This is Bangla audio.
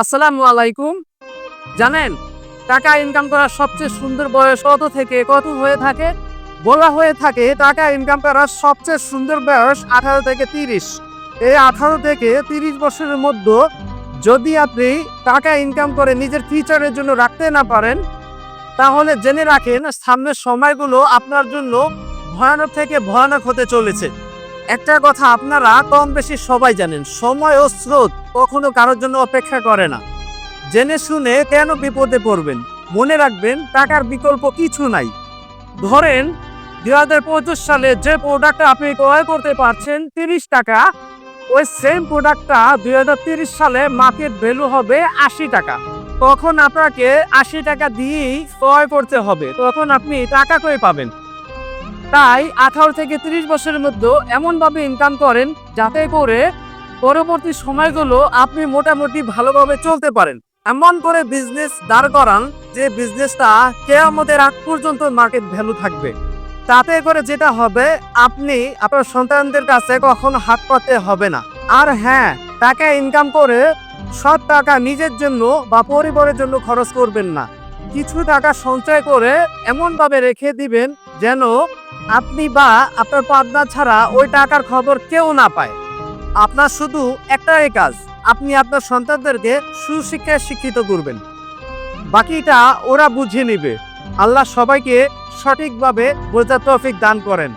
আসসালামু আলাইকুম। জানেন, টাকা ইনকাম করার সবচেয়ে সুন্দর বয়স কত থেকে কত হয়ে থাকে? বলা হয়ে থাকে টাকা ইনকাম করার সবচেয়ে সুন্দর বয়স আঠারো থেকে তিরিশ। এই আঠারো থেকে তিরিশ বছরের মধ্যে যদি আপনি টাকা ইনকাম করে নিজের ফিউচারের জন্য রাখতে না পারেন, তাহলে জেনে রাখেন সামনের সময়গুলো আপনার জন্য ভয়ানক থেকে ভয়ানক হতে চলেছে। একটা কথা আপনারা কম বেশি সবাই জানেন, সময় ও স্রোত কখনো কারোর জন্য অপেক্ষা করে না। জেনে শুনে কেন বিপদে পড়বেন? মনে রাখবেন, টাকার বিকল্প কিছু নাই। ধরেন, দুই হাজার পঁচিশ সালে যে প্রোডাক্টটা আপনি ক্রয় করতে পারছেন, তিরিশ টাকা, ওই সেম প্রোডাক্টটা দুই সালে মার্কেট ভ্যালু হবে আশি টাকা। তখন আপনাকে আশি টাকা দিয়েই ক্রয় করতে হবে। তখন আপনি টাকা কই পাবেন? তাই আঠারো থেকে তিরিশ বছরের মধ্যে এমনভাবে ইনকাম করেন যাতে করে পরবর্তী সময়গুলো আপনি মোটামুটি ভালোভাবে চলতে পারেন। এমন করে বিজনেস দাঁড় করান যে বিজনেসটা কেয়ামতের আগ পর্যন্ত মার্কেট ভ্যালু থাকবে। তাতে করে যেটা হবে, আপনি আপনার সন্তানদের কাছে কখনো হাত পাতে হবে না। আর হ্যাঁ টাকা ইনকাম করে সব টাকা নিজের জন্য বা পরিবারের জন্য খরচ করবেন না। কিছু টাকা সঞ্চয় করে এমনভাবে রেখে দিবেন যেন আপনি বা আপনার পাবনা ছাড়া ওই টাকার খবর কেউ না পায়। আপনার শুধু একটাই কাজ, আপনি আপনার সন্তানদেরকে সুশিক্ষায় শিক্ষিত করবেন। বাকিটা ওরা বুঝে নিবে। আল্লাহ সবাইকে সঠিকভাবে বোঝা তৌফিক দান করেন।